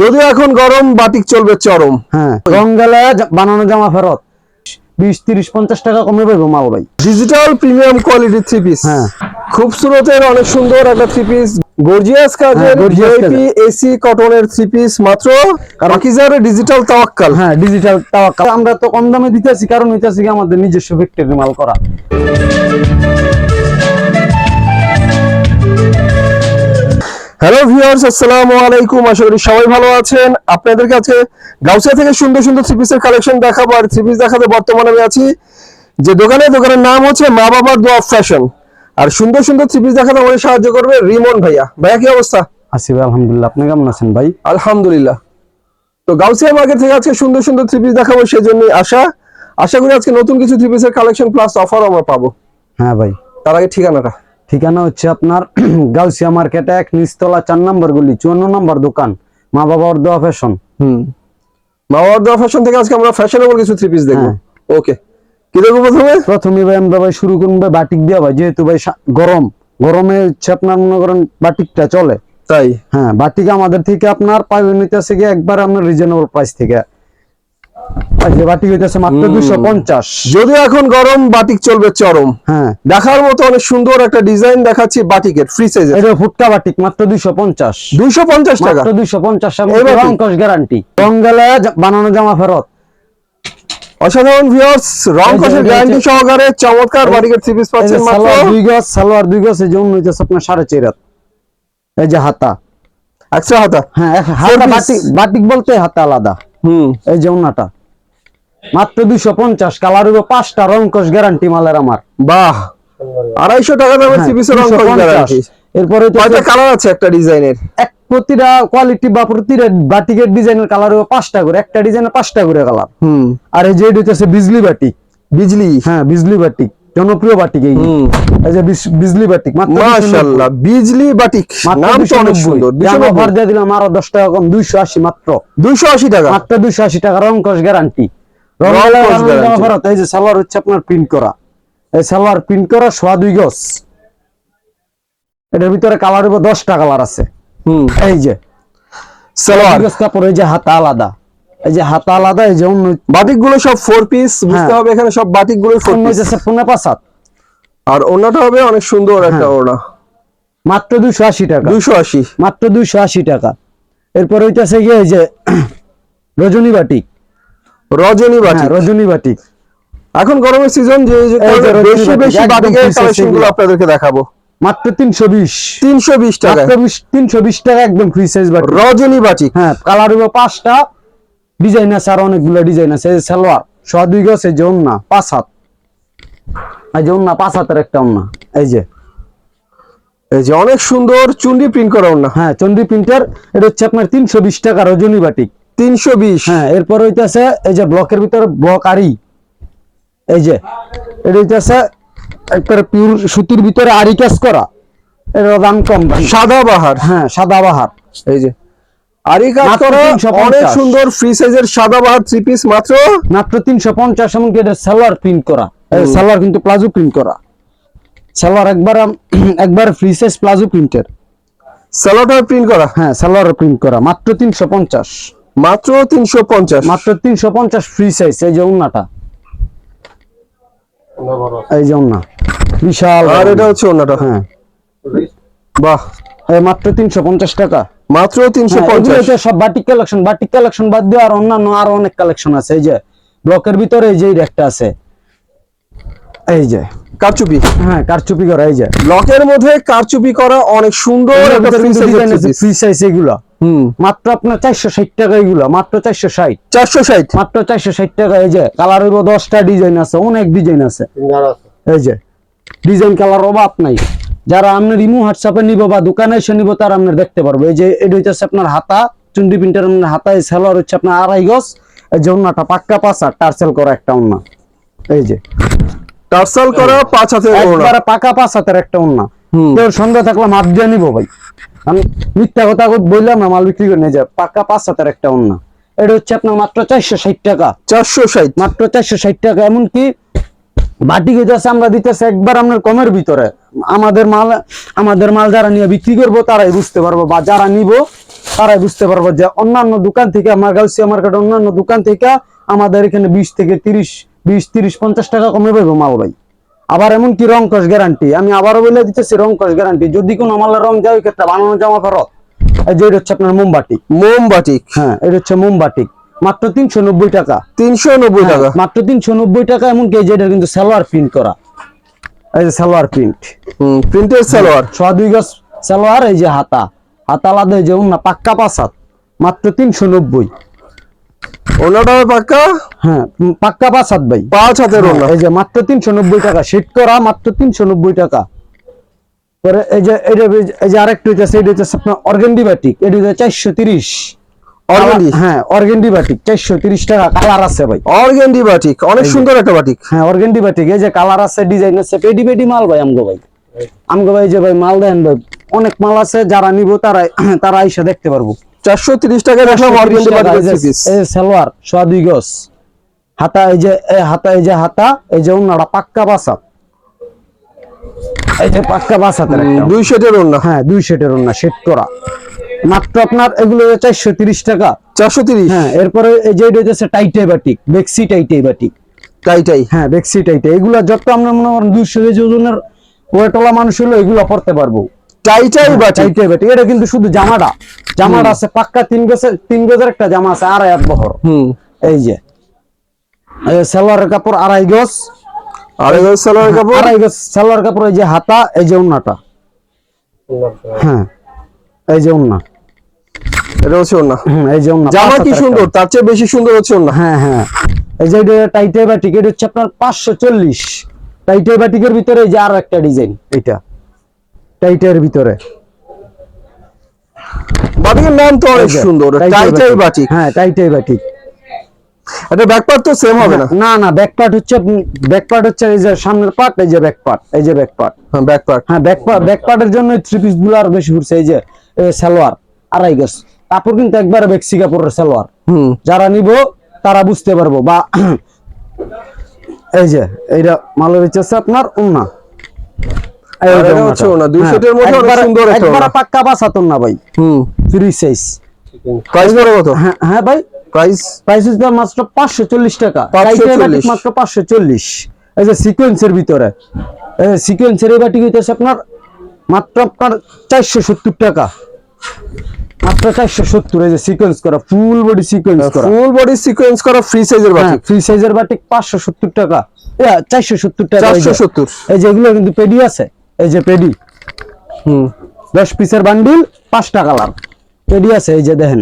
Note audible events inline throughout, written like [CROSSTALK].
যদিও এখন গরম বাটিক চলবে চরম। হ্যাঁ। রং গেলে বানানো জামা ফেরত। বিশ তিরিশ পঞ্চাশ টাকা কমে পাইবো মাল ভাই digital premium quality three piece হ্যাঁ। খুবসুরতের অনেক সুন্দর একটা থ্রি পিস গর্জিয়াস কাজের ভিআইপি এসি কটনের থ্রি পিস মাত্র। পাকিজার ডিজিটাল তাওয়াক্কাল। হ্যাঁ ডিজিটাল তাওয়াক্কাল। আমরা তো কম দামে দিতেছি কারণ হইতেছি আমাদের নিজস্ব ফ্যাক্টরি মাল করা। হ্যালো ভিউয়ার্স আসসালামু আলাইকুম আশা করি সবাই ভালো আছেন। আপনাদের কাছে গাউসিয়া থেকে সুন্দর সুন্দর থ্রি পিসের কালেকশন দেখাবো। আর থ্রি পিস দেখাতে বর্তমানে আমি আছি যে দোকানে। দোকানের নাম হচ্ছে মা বাবার দোয়া ফ্যাশন আর সুন্দর সুন্দর থ্রি পিস দেখাতে আমাদের সাহায্য করবে রিমন ভাইয়া। ভাইয়া কি অবস্থা? আসিফ আলহামদুলিল্লাহ। আপনি কেমন আছেন ভাই? আলহামদুলিল্লাহ। তো গাউসিয়া মার্কেট থেকে আজকে সুন্দর সুন্দর থ্রি পিস দেখাবো সেই জন্যই আশা। আশা করি আজকে নতুন কিছু থ্রি পিসের কালেকশন প্লাস অফার আমরা পাবো। হ্যাঁ ভাই। তার আগে ঠিকানাটা। ঠিকানা হচ্ছে আপনার [CLEARS THROAT] গাউসিয়া মার্কেটে এক নিচতলা চার নম্বর গলি চুয়ান্ন নম্বর দোকান মা বাবার দোয়া ফ্যাশন হুম। মা বাবার দোয়া ফ্যাশন থেকে আজকে আমরা ফ্যাশনেবল কিছু থ্রি পিস দেখব। ওকে কি দেখব প্রথমে? প্রথমে ভাই আমরা ভাই শুরু করুন ভাই বাটিক দেওয়া ভাই যেহেতু ভাই গরম। গরমে হচ্ছে আপনার মনে করেন বাটিকটা চলে। তাই? হ্যাঁ বাটিক আমাদের থেকে আপনার পাইবেন হইতেছে গিয়ে একবার আপনার রিজনেবল প্রাইস থেকে। এই বাটিক হইতেছে মাত্র দুশো পঞ্চাশ। যদিও এখন গরম বাটিক চলবে চরম। হ্যাঁ। দেখার মতো অনেক সুন্দর একটা ডিজাইন দেখাচ্ছি বাটিকের ফ্রি সাইজের এটা ফুটকা বাটিক মাত্র দুইশো পঞ্চাশ। দুইশো পঞ্চাশ টাকা? মাত্র দুইশো পঞ্চাশ এই বাটিক? গ্যারান্টি। রং গেলে বানানো জামা ফেরত। অসাধারণ ভিউয়ার্স রং কষের গ্যারান্টি সহকারে চমৎকার বাটিকের থ্রি পিস পাচ্ছেন মাত্র। দুই গজ সালোয়ার দুই গজ এই হইতেছে আপনার সাড়ে চার এই যে হাতা। আচ্ছা হাতা? হ্যাঁ হাতা বাটিক বাটিক বলতে হাতা আলাদা। হুম। এই যে মাত্র দুইশো পঞ্চাশ কালার হইব পাঁচটা রঙ্কশ গ্যারান্টি মালের আমার। বাহ! আড়াইশো টাকা দামের হ্যাঁ, থ্রি রং 250 গ্যারান্টি এরপরে কয়টা কালার আছে একটা ডিজাইনের এক প্রতিটা কোয়ালিটি বা প্রতিটা বাটিকের ডিজাইনের কালার হবে পাঁচটা করে একটা ডিজাইনের পাঁচটা করে কালার হুম। আর এই যে এটা হচ্ছে বিজলি বাটিক বিজলি? হ্যাঁ বিজলি বাটিক জনপ্রিয় বাটিক এই এই যে বিজলি বাটিক মাশাআল্লাহ বিজলি বাটিক নাম তো অনেক সুন্দর অফার দিয়ে দিলাম আরও দশ টাকা কম দুইশো আশি মাত্র। দুইশো আশি টাকা? মাত্র দুইশো আশি টাকা রংকশ গ্যারান্টি। রংকশ guarantee। এই যে সালোয়ার হচ্ছে আপনার প্রিন্ট করা। এই সালোয়ার প্রিন্ট করা সোয়া দুই গজ। এটার ভিতরে কালার হইব দশটা কালার আছে। হুম। এই যে। সালোয়ার। গজ কাপড় এই যে হাতা আলাদা। এই যে হাতা আলাদা এই যে বাটিকগুলো সব ফোর পিস বুঝতে হ্যাঁ। হবে এখানে সব বাটিকগুলো ফোর পিস হইতেছে পনেরো পাঁচ আর অন্যটা হবে অনেক সুন্দর হ্যাঁ। একটা ওড়না। মাত্র দুইশো আশি টাকা। দুইশো আশি। মাত্র দুইশো আশি টাকা। এরপর হইতেছে গিয়ে এই যে রজনী বাটিক। রজনী হ্যাঁ বাটিক। রজনী বাটিক। এখন গরমের সিজন যে বেশি বেশি বাটিকের আপনাদেরকে দেখাবো। মাত্র তিনশো বিশ। তিনশো বিশ টাকা তিনশো বিশ টাকা একদম free size batik. Rajani batik. হ্যাঁ কালার হইব পাঁচটা। ডিজাইন আছে আর অনেকগুলো ডিজাইন আছে। সালোয়ার সোয়া দুই গজ এই যে ওন্না পাঁচ হাত। এই যে ওন্না পাঁচ হাতের একটা ওন্না এই যে। এই যে অনেক সুন্দর চুন্ডি প্রিন্ট করা ওড়না। হ্যাঁ চন্ডী প্রিন্টার এটা হচ্ছে আপনার তিনশো বিশ টাকা রজনী বাটিক। তিনশো বিশ। হ্যাঁ এরপর হইতেছে এই যে ব্লকের ভিতরে ব্লক আরি এই যে এটা হইতেছে একবারে পিওর সুতির ভিতরে আরি কাজ করা। এটার দাম কম সাদা বাহার। হ্যাঁ সাদা বাহার। এই যে। আরি কাজ মাত্র করা 350 অনেক সুন্দর ফ্রি সাইজের সাদা বাহার থ্রি পিস মাত্র? মাত্র তিনশো পঞ্চাশ এমনকি এটা সালোয়ার প্রিন্ট করা। সালোয়ার কিন্তু প্লাজো প্রিন্ট করা। সালোয়ার একবার [CLEARS THROAT] একবার ফ্রি সাইজ প্লাজো প্রিন্টের সালোয়ার প্রিন্ট করা? হ্যাঁ সালোয়ার প্রিন্ট করা। মাত্র তিনশো পঞ্চাশ। মাত্র তিনশো পঞ্চাশ। মাত্র তিনশো পঞ্চাশ ফ্রি সাইজ এই যে উন্নাটা এই যে উন্না বিশাল আর এটা হচ্ছে ওনাটা হ্যাঁ। বাহ। মাত্র তিনশো পঞ্চাশ টাকা। মাত্র তিনশো হ্যাঁ, পঞ্চাশ। সব বাটিক কালেকশন বাটিক কালেকশন বাদ দিয়ে আর অন্যান্য আরও অনেক কালেকশন আছে। এই যে ব্লকের ভিতরে এই যে একটা আছে। এই যে। কারচুপি। হ্যাঁ কারচুপি করা এই যে। ব্লকের মধ্যে কারচুপি করা অনেক সুন্দর। ফ্রি সাইজ এগুলা। হুম। মাত্র আপনার চারশো ষাট টাকা এগুলা মাত্র চারশো ষাট। চারশো ষাট। মাত্র চারশো ষাট টাকা এই যে। কালার হইব দশটা ডিজাইন আছে অনেক ডিজাইন আছে। এই যে। ডিজাইন কালার অভাব নাই। যারা আপনার ইমো হোয়াটসঅ্যাপে নিব বা দোকানে এসে নিব তারা আপনার দেখতে পারব। এই যে এটা হচ্ছে আপনার হাতা চুন্ডি প্রিন্টার আপনার হাতা এই সালোয়ার হচ্ছে আপনার আড়াই গজ। এই যে ওন্নাটা পাক্কা পাঁচা টার্সেল করা একটা ওন্না এই যে। টার্সাল করা পাঁচ হাতের একবারে পাকা পাঁচ হাতের একটা ওন্না তোর সন্ধ্যা থাকলে মাপ দিয়ে নিবো ভাই। আমি মিথ্যা কথা বললাম না মাল বিক্রি করে নিয়ে যায় পাকা পাঁচ হাতের একটা ওন্না এটা হচ্ছে আপনার মাত্র চারশো ষাট টাকা। চারশো ষাট। মাত্র চারশো ষাট টাকা। এমনকি বাটিক হইতেছে আমরা দিতেছে একবার আপনার কমের ভিতরে। আমাদের মাল আমাদের মাল যারা নিয়ে বিক্রি করব তারাই বুঝতে পারব বা যারা নিব তারাই বুঝতে পারব যে অন্যান্য দোকান থেকে আমার গাউসিয়া মার্কেট অন্যান্য দোকান থেকে আমাদের এখানে বিশ থেকে তিরিশ বিশ তিরিশ পঞ্চাশ টাকা কমে পাইবো মাল ভাই। আবার এমনকি রং কস গ্যারান্টি আমি আবারও বলে দিতেছি রং কস গ্যারান্টি যদি কোনো মালের রং যায় ওই ক্ষেত্রে বানানো জামা ফেরত এই যে এটা হচ্ছে আপনার মোমবাটি মোমবাটিক হ্যাঁ এটা হচ্ছে মোমবাটি মাত্র তিনশো নব্বই টাকা। তিনশো নব্বই টাকা। হ্যাঁ, মাত্র তিনশো নব্বই টাকা এমনকি এই যে এটা কিন্তু সালোয়ার প্রিন্ট করা। এই যে সালোয়ার প্রিন্ট হুম প্রিন্টেড সালোয়ার। সোয়া দুই গজ সালোয়ার এই যে হাতা। হাতা আলাদা এই যে উন্না পাক্কা পাসাত মাত্র তিনশো নব্বই। ওনাটা পাক্কা? হ্যাঁ পাক্কা পাসাত ভাই। পাঁচ হাতের ওনা এই যে মাত্র তিনশো নব্বই টাকা সেট করা মাত্র তিনশো নব্বই টাকা। পরে এই যে এটা এই যে আরেকটা হইতেছে এটা হইতেছে আপনার অর্গেন্ডি বাটিক এটা হচ্ছে চারশো তিরিশ? হ্যাঁ অর্গেন্ডি বাটিক চারশো তিরিশ টাকা কালার আছে ভাই। অর্গেন্ডি বাটিক অনেক সুন্দর একটা বাটিক হ্যাঁ অর্গেন্ডি বাটিক এই যে কালার আছে ডিজাইন আছে পেডি পেডি মাল ভাই আমগো ভাই। আমগো ভাই যে ভাই মাল দেন ভাই অনেক মাল আছে যারা নিব তারা তারা আইসা দেখতে পারব। চারশো তিরিশ টাকা রাখলাম অর্গেন্ডি বাটিকের থ্রি পিস এই যে সালোয়ার সোয়া দুই গজ। হাতা এই যে হাতা এই যে হাতা এই যে উন্নাটা পাক্কা বাসা এই যে পাক্কা বাসাতে দুই শেটের ওনা হ্যাঁ দুই সেটের উন্না সেট করা। মাত্র আপনার এগুলো চারশো তিরিশ টাকা। চারশো তিরিশ? হ্যাঁ এরপরে এই যে এটা হচ্ছে টাইটে বাটিক বেক্সি টাইটে বাটিক টাই টাই। হ্যাঁ বেক্সি টাইটাই এগুলো যত আমরা মনে করেন দুইশো কেজি ওজনের ওয়েটওয়ালা মানুষ হলো এগুলো পড়তে পারব। Tie tie batik. টাইটে বাটিক। এটা কিন্তু শুধু জামাটা। জামাটা আছে পাক্কা তিন গজের তিন গজের একটা জামা আছে আড়াই এক বহর। হুম। এই যে। এই সালোয়ারের কাপড় আড়াই গজ। আর এগুলো সালোয়ার কাপড়? আড়াই গজ সালোয়ার কাপড় এই যে হাতা এই যে উন্নাটা হ্যাঁ এই যে উন্না এটা হচ্ছে ওনা এই যে উন্না জামা কি সুন্দর? তার চেয়ে বেশি সুন্দর হচ্ছে হ্যাঁ হ্যাঁ। এই যে টাইটে বাটিক এটা হচ্ছে আপনার পাঁচশো চল্লিশ। বাটিকের ভিতরে যে আরও একটা ডিজাইন এটা। টাইটের ভিতরে। বাটিকের নাম তো অনেক সুন্দর। বাটিক। হ্যাঁ বাটিক এটা ব্যাক পার্ট তো সেম হবে না? না না ব্যাক পার্ট হচ্ছে ব্যাক পার্ট হচ্ছে এই যে সামনের পার্ট এই যে ব্যাক পার্ট এই যে ব্যাক পার্ট হ্যাঁ ব্যাক পার্ট হ্যাঁ ব্যাক পার্ট ব্যাক পার্টের জন্য থ্রি পিসগুলো আর বেশি ঘুরছে এই যে সালোয়ার আড়াই গজ। কাপড় কিন্তু একবারে বেক্সি কাপড়ের সালোয়ার যারা নিব তারা বুঝতে পারব। বা এই যে এইটা মালের হচ্ছে আপনার উন্না হ্যাঁ। পাক্কা বাসাতন না ভাই। হুম। ফ্রি সাইজ প্রাইস বড় কত? হ্যাঁ হ্যাঁ ভাই। প্রাইস প্রাইস হচ্ছে মাত্র পাঁচশো চল্লিশ টাকা। 540 টাইটের বাটিক মাত্র পাঁচশো চল্লিশ। এই যে সিকোয়েন্সের ভিতরে। সিকোয়েন্সের এই বাটিক হইতেছে আপনার মাত্র আপনার চারশো সত্তর টাকা। মাত্র এই যে সিকোয়েন্স করা ফুল বডি সিকোয়েন্স করা। ফুল বডি সিকোয়েন্স করা ফ্রি সাইজের হ্যাঁ বাটিক ফ্রি সাইজের বাটিক পাঁচশো সত্তর টাকা। চারশো সত্তর টাকা এই যে- চারশো সত্তর। এই যে এগুলো কিন্তু পেডি আছে। এই যে পেডি। হুম। দশ পিসের বান্ডিল পেডি আছে এই যে দেখেন।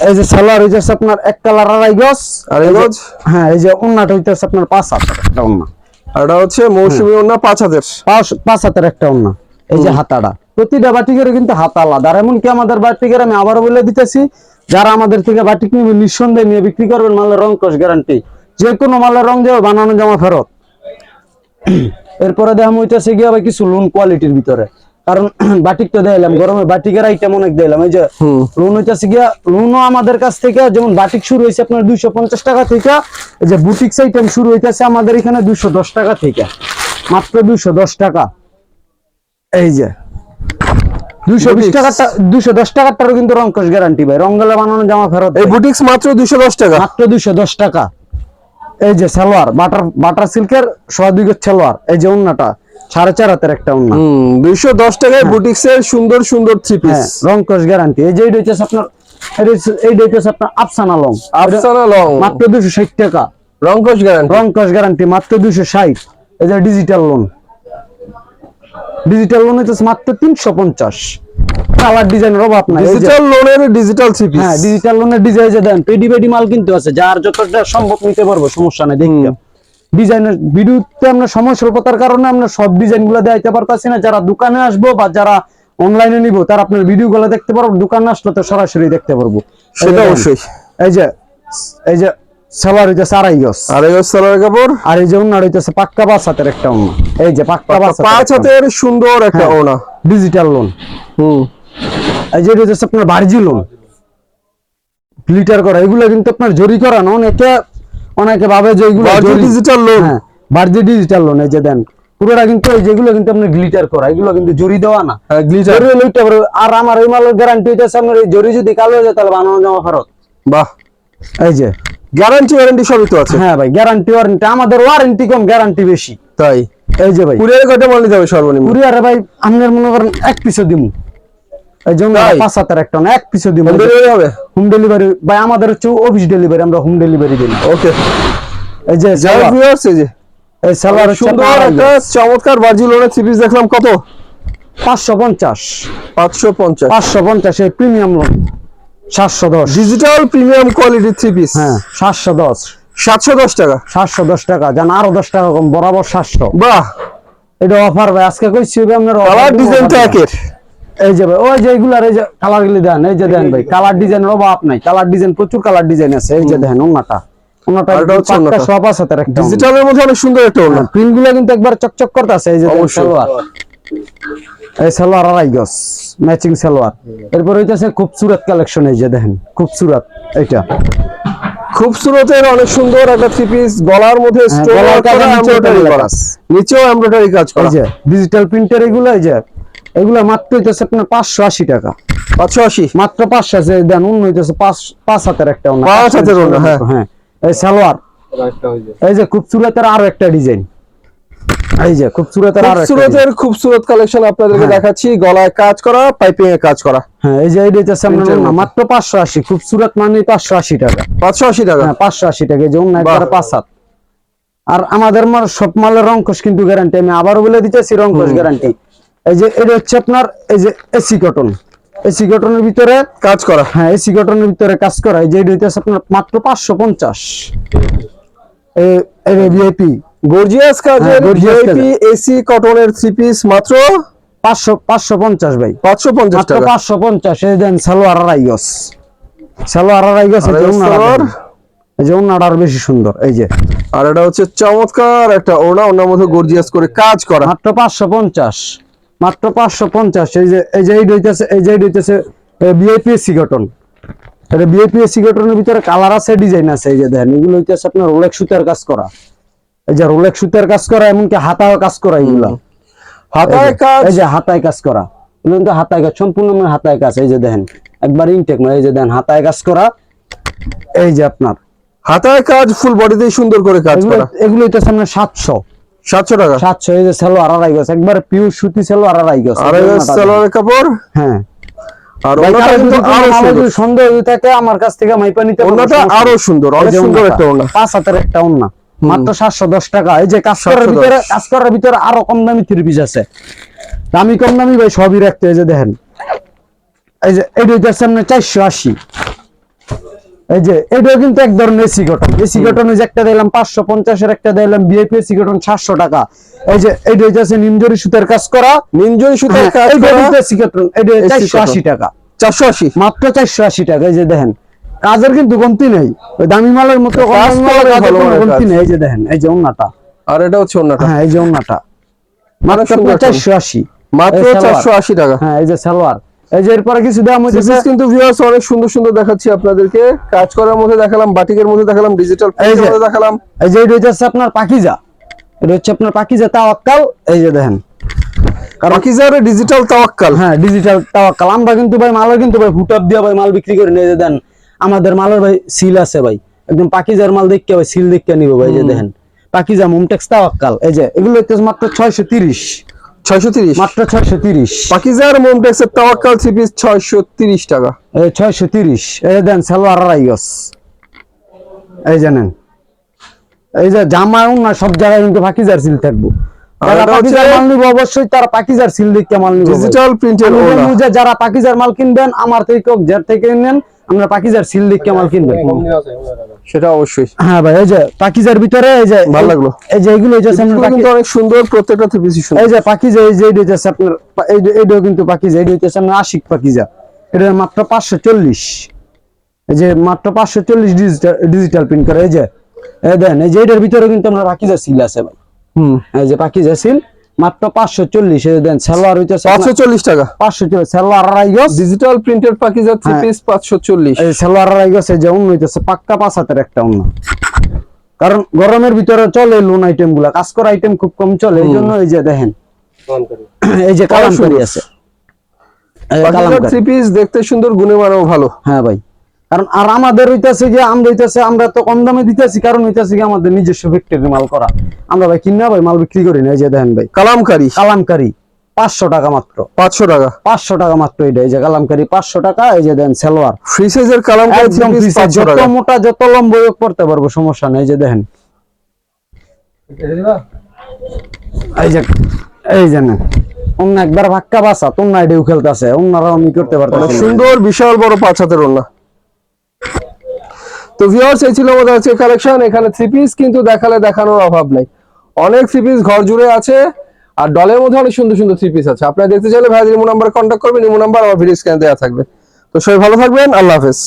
এই যে সালোয়ার হইতেছে আপনার এক কালার আড়াই গজ। আড়াই এই গজ? হ্যাঁ এই যে হইতেছে আপনার পাঁচ হাতের একটা আর এটা হচ্ছে মৌসুমী ওনা পাঁচ হাতের। পাঁচ হাতের একটা এই যে হাতাটা। প্রতিটা বাটিকের কিন্তু হাত আলাদা। আর এমনকি আমাদের বাটিকের আমি আবারও বলে দিতেছি যারা আমাদের থেকে বাটিক নিবে নিঃসন্দেহে নিয়ে বিক্রি করবেন মালের রং কষ গ্যারান্টি যে কোনো মালের রং যাবে বানানো জামা ফেরত। এরপরে দেখাম হইতেছে গিয়ে আবার কিছু লোন কোয়ালিটির ভিতরে। কারণ বাটিক তো দিলাম গরমে বাটিকের আইটেম অনেক দিলাম এই যে লোন হইতেছে গিয়া লোনও আমাদের কাছ থেকে যেমন বাটিক শুরু হয়েছে আপনার দুইশো পঞ্চাশ টাকা থেকে এই যে বুটিক্স আইটেম শুরু হইতেছে আমাদের এখানে দুইশো দশ টাকা থেকে। মাত্র দুইশো দশ টাকা। এই যে দুইশো বিশ। টাকাটা দুইশো দশ টাকাটারও কিন্তু রংকশ গ্যারান্টি ভাই। বানানো জামা ফেরত এই। বুটিক্স মাত্র দুশো দশ টাকা? মাত্র দুইশো দশ টাকা। এই যে সালোয়ার বাটার বাটার সিল্কের সোয়া দুই গজ সালোয়ার এই যে উন্নাটা সাড়ে চার হাতের একটা উন্না। দুইশো দশ টাকায় বুটিক্স এর সুন্দর সুন্দর থ্রি পিস হ্যাঁ রংকশ গ্যারান্টি এই যে হচ্ছে আপনার এইটা হচ্ছে আপনার আফসানা লং। আফসানা লং। মাত্র দুশো ষাট টাকা। রংকশ গ্যারান্টি রংকশ গ্যারান্টি মাত্র দুশো ষাট। এই যে ডিজিটাল লোন ডিজিটাল লোন হচ্ছে মাত্র তিনশো পঞ্চাশ। কালার ডিজাইনের অভাব নাই ডিজিটাল লোনের ডিজিটাল পিস হ্যাঁ ডিজিটাল লোনের ডিজাইন যে দেন পেডি পেডি মাল কিন্তু আছে যার যতটা সম্ভব নিতে পারব সমস্যা নেই দেখতে। ডিজাইনের ভিডিওতে আমরা সময় স্বল্পতার কারণে আমরা সব ডিজাইনগুলো দেখাইতে পারতাছি না যারা দোকানে আসব বা যারা অনলাইনে নিবো তারা আপনার ভিডিও গুলো দেখতে পারব দোকানে আসলে তো সরাসরি দেখতে পারব। সেটা অবশ্যই। এই যে এই যে সালোয়ার হইতেছে আড়াই গজ। আর এই সালোয়ার কাপড়। আর এই যে উন্নার হইতেছে পাক্কা পাঁচ হাতের একটা উন্না এই যে পাক্কা পাঁচ হাতের সুন্দর একটা। ওনা ডিজিটাল লোন হুম। এই যে হচ্ছে আপনার ভার্জি লোন গ্লিটার করা এগুলো কিন্তু আপনার জরি করা না অনেকে অনেকে ভাবে যে এগুলো ডিজিটাল লোন হ্যাঁ বার্জি ডিজিটাল লোন এই যে দেন পুরোটা কিন্তু এই যেগুলো কিন্তু আপনি গ্লিটার করা এগুলো কিন্তু জরি দেওয়া না। গ্লিটার উঠতে পারবে আর আমার এই মালের গ্যারান্টি হইতেছে আপনার এই জরি যদি কালো হয়ে যায় তাহলে বানানো জমা ফেরত। বাহ। এই যে। গ্যারান্টি ওয়ারেন্টি সবই তো আছে। হ্যাঁ ভাই গ্যারান্টি ওয়ারেন্টি আমাদের ওয়ারেন্টি কম গ্যারান্টি বেশি। তাই। এই যে ভাই। কুরিয়ারে কয়টা মাল নিতে হবে সর্বনিম্ন। কুরিয়ারে ভাই আপনার মনে করেন এক পিসও দিমু। এই জন্য পাঁচ হাতের একটা না এক পিসও দিমু। হোম ডেলিভারি হবে? হোম ডেলিভারি ভাই আমাদের হচ্ছে অফিস ডেলিভারি আমরা হোম ডেলিভারি দিই ওকে এই যে যাই ভিউয়ার্স এই যে। এই হচ্ছে সুন্দর একটা চমৎকার বার্জি লোনের থ্রি পিস দেখলাম। কত? পাঁচশো পঞ্চাশ। পাঁচশো পঞ্চাশ। পাঁচশো পঞ্চাশ এই প্রিমিয়াম লোন সাতশো দশ। Digital premium quality three piece হ্যাঁ সাতশো দশ। সাতশো দশ টাকা। সাতশো দশ টাকা জান আরও দশ টাকা কম বরাবর সাতশো। বাহ। এটা অফার ভাই আজকে কইছি আপনার কালার ডিজাইনটা একের। এই যে ভাই ওই যে এইগুলার এই যে কালার গুলি দেন এই যে দেন ভাই কালার ডিজাইনের অভাব নাই কালার ডিজাইন প্রচুর কালার ডিজাইন আছে এই যে দেখেন ওনাটা ওনাটা আর এটা হচ্ছে পাক্কা ওড়নাটা। সব আছে তার একটা ডিজিটালের মধ্যে অনেক সুন্দর একটা প্রিন্ট কিন্তু একবার চকচক করতেছে এই যে সালোয়ার। এই সালোয়ার আড়াই গজ ম্যাচিং সালোয়ার। এরপর হইতেছে খুবসুরত কালেকশন এই যে দেখেন খুবসুরত এটা খুবসুরতের অনেক সুন্দর একটা থ্রি পিস গলার মধ্যে হ্যাঁ, নিচেও এমব্রয়ডারি কাজ। করা। যায় ডিজিটাল প্রিন্টার এগুলো এই যে এগুলো মাত্র হইতেছে আপনার পাঁচশো আশি টাকা। পাঁচশো আশি? মাত্র পাঁচশো আছে দেন অন্য হইতেছে পাঁচ পাঁচ হাতের একটা পাঁচ হাতের হ্যাঁ। হ্যাঁ এই সালোয়ার। এই যে খুবসুরতের আরও একটা ডিজাইন এই যে খুবসুরতের আরও একটা design। খুবসুরতের খুবসুরত কালেকশন আপনাদেরকে হ্যাঁ। দেখাচ্ছি গলায় কাজ করা পাইপিং এ কাজ করা। হ্যাঁ এই যে এর ওড়না, মধ্যে। মাত্র পাঁচশো আশি খুবসুরত মানে পাঁচশো আশি টাকা। পাঁচশো আশি টাকা? হ্যাঁ পাঁচশো আশি টাকা এই যে অন্য একবারে। পাঁচ হাত আর আমাদের মাল সব মালের রংকশ কিন্তু গ্যারান্টি আমি আবারও বলে দিতেছি রংকশ গ্যারান্টি এই যে এটা হচ্ছে আপনার এই যে এসি কটন এসি কটনের ভিতরে কাজ করা। হ্যাঁ এসি কটনের ভিতরে কাজ করা। এই যে এটা হইতেছে আপনার মাত্র পাঁচশো পঞ্চাশ। ভিআইপি গর্জিয়াস কাজের ভিআইপি এসি কটনের থ্রি পিস মাত্র? পাঁচশো পাঁচশো পঞ্চাশ ভাই। পাঁচশো পঞ্চাশ টাকা। পাঁচশো পঞ্চাশ এই দেন সালোয়ার সালোয়ার এই যে। এই আরও বেশি সুন্দর এই যে। আর এটা হচ্ছে চমৎকার একটা ওড়না ওনার মধ্যে গর্জিয়াস করে কাজ করা। মাত্র পাঁচশো পঞ্চাশ মাত্র পাঁচশো পঞ্চাশ এই যে এই যে এইটা হইতেছে এই যে এইটা হইতেছে বিআইপিএসসি কটন এটা কটনের ভিতরে কালার আছে ডিজাইন আছে এই যে দেখেন এগুলো হইতেছে আপনার রোলেক সুতার কাজ করা। এই যে রোলেক সুতার কাজ করা এমনকি হাতাও কাজ করা এগুলা। হাতায় কাজ এই যে হাতায় কাজ করা। কিন্তু হাতায় কাজ সম্পূর্ণ মানে হাতায় কাজ। এই যে দেখেন একবার ইনটেক মানে এই যে দেখেন হাতায় কাজ করা। এই যে আপনার। হাতায় কাজ ফুল বডিতে সুন্দর করে কাজ করা। এগুলো হইতেছে আপনার সাতশো। সাতশো টাকা? সাতশো এই যে সেলো আড়াই গজ। একবার পিওর সুতি সেলো আড়াই গজ। সালোয়ারের কাপড়? হ্যাঁ। আর ওনাটা কিন্তু আরও সুন্দর। সন্দেহ থাকে আমার কাছ থেকে মাইপা নিতে ওনাটা আরও সুন্দর অনেক সুন্দর একটা ওড়না। পাঁচ হাতের একটা ওড়না। মাত্র সাতশো দশ টাকা। এই যে কাজ করার ভিতরে কাজ করার ভিতরে আরও কম দামি থ্রি পিস আছে। দামি কম দামি ভাই সবই রাখতে এই যে দেখেন। এই যে এটা হচ্ছে আপনার চারশো আশি। এই যে এটাও কিন্তু এক ধরনের এসি কটন এসি কটন যে একটা দিলাম পাঁচশো পঞ্চাশের একটা দিলাম বিএপি এসি কটন সাতশো টাকা। এই যে এটা হচ্ছে নিমজরি সুতার কাজ করা। নিমজরি সুতার হ্যাঁ, কাজ কিন্তু এসি কটন এটা চারশো আশি টাকা। চারশো আশি। মাত্র চারশো আশি টাকা এই যে দেখেন। কাজের কিন্তু কমতি নেই। ওই দামি মালের মতো কমতি নেই। এই যে দেখেন এই যে ওন্নাটা আর এটা হচ্ছে ওড়নাটা। হ্যাঁ এই যে ওন্নাটা মাত্র সুন্দর একটা চারশো আশি। মাত্র এই সালোয়ার। চারশো আশি টাকা। হ্যাঁ এই যে সালোয়ার। এই যে এরপরে কিছু দাম হইতেছে কিন্তু ভিউয়ার্স অনেক সুন্দর সুন্দর দেখাচ্ছি আপনাদেরকে। কাজ করার মধ্যে দেখালাম বাটিকের মধ্যে দেখালাম ডিজিটাল মধ্যে দেখালাম। এই যে এটা হচ্ছে আপনার পাকিজা। এটা হচ্ছে আপনার পাকিজা তাওয়াক্কাল। এই যে দেখেন। ডিজিটাল তাওয়াক্কাল। হ্যাঁ ডিজিটাল তাওয়াক্কাল। আমরা কিন্তু ভাই মালের কিন্তু ভাই দিয়ে ভাই মাল বিক্রি করে নিয়ে দেন। আমাদের মালের ভাই সিল আছে ভাই। একদম পাকিজার মাল দেখকে ভাই সিল দেখকে নিব ভাই যে দেখেন। পাকিজা মুমটেক্স তাওয়াক্কাল এই যে এগুলো মাত্র ছয়শো তিরিশ। ছয়শো তিরিশ? মাত্র ছয়শো তিরিশ। পাকিজার মোমটেক্সের তাওয়াক্কাল থ্রি পিস ছয়শো তিরিশ টাকা। এই ছয়শো তিরিশ এই দেন সালোয়ার এই জানেন এই যে জামা না সব জায়গায় কিন্তু পাকিজার সিল থাকব। যারা পাকিজার মাল নিবো অবশ্যই তারা পাকিজার সিল দেখে মাল নিবো ডিজিটাল প্রিন্টের যারা পাকিজার মাল কিনবেন আমার থেকে যার থেকে নেন আমরা পাকিজার সিল দেখে মাল কিনবেন? সেটা অবশ্যই। হ্যাঁ ভাই এই যে পাকিজার ভিতরে এই যে ভালো লাগল। এই যে এগুলো এই যে কিন্তু অনেক সুন্দর প্রত্যেকটা থ্রি পিসই সুন্দর। এই যে পাকিজা এই যে এইটা হচ্ছে আপনার এই যে- এইটাও কিন্তু পাকিজা এইটা হচ্ছে আপনার আশিক পাকিজা। এটা মাত্র পাঁচশো চল্লিশ। এই যে মাত্র পাঁচশো চল্লিশ ডিজিটাল ডিজিটাল প্রিন্ট করে এই যে এই দেন এই যে এটার ভিতরে কিন্তু আমরা পাকিজা সিল আছে ভাই। হুম। এই যে পাকিজা সিল মাত্র পাঁচশো চল্লিশ দেন সালোয়ার হইতেছে পাঁচশো চল্লিশ টাকা। পাঁচশো চল্লিশ সালোয়ার গজ। ডিজিটাল প্রিন্টের পাকিজার থ্রি। পিস পাঁচশো চল্লিশ। এই সালোয়ার গজ এই যে অন্য হইতেছে পাক্কা পাঁচ হাতের একটা অন্য। কারণ গরমের ভিতরে চলে লোন আইটেমগুলা কাজ করা আইটেম খুব কম চলে এই জন্য এই যে দেখেন। এই যে কালামকারি আছে। কালামকারি। থ্রি পিস দেখতে সুন্দর গুণে মানেও ভালো। হ্যাঁ ভাই। কারণ আর আমাদের হইতাছে যে আমরা হইতাছে আমরা তো কম দামে দিতেছি কারণ হইতাছে কি আমাদের নিজস্ব ফ্যাক্টরি মাল করা। আমরা ভাই কিনা ভাই মাল বিক্রি করি না এই যে দেখেন ভাই। কালামকারি? কালামকারি পাঁচশো টাকা মাত্র। পাঁচশো টাকা? পাঁচশো টাকা মাত্র এটা এই যে কালামকারি পাঁচশো টাকা এই যে দেন সালোয়ার। ফ্রি সাইজের কালামকারি একদম যত মোটা যত লম্বা হোক পড়তে পারব সমস্যা নেই এই যে দেখেন। এই যে এই যে না অন্য একবার ভাক্কা বাসা তোর না এডিও খেলতেছে অন্যরা আমি করতে না। সুন্দর বিশাল বড় পাঁচ হাতের ওড়না। তো ভিউয়ার্স এই ছিল আমাদের আজকে কালেকশন এখানে থ্রি পিস কিন্তু দেখালে দেখানোর অভাব নাই। অনেক থ্রি পিস ঘর জুড়ে আছে, আর ডলের মধ্যে অনেক সুন্দর সুন্দর থ্রি পিস আছে। আপনারা দেখতে চাইলে ভাই ইমো নাম্বার কন্ট্যাক্ট করবেন ইমো নাম্বার আমার ভিডিও স্ক্যান দেওয়া থাকবে। তো সবাই ভালো থাকবেন, আল্লাহ হাফেজ।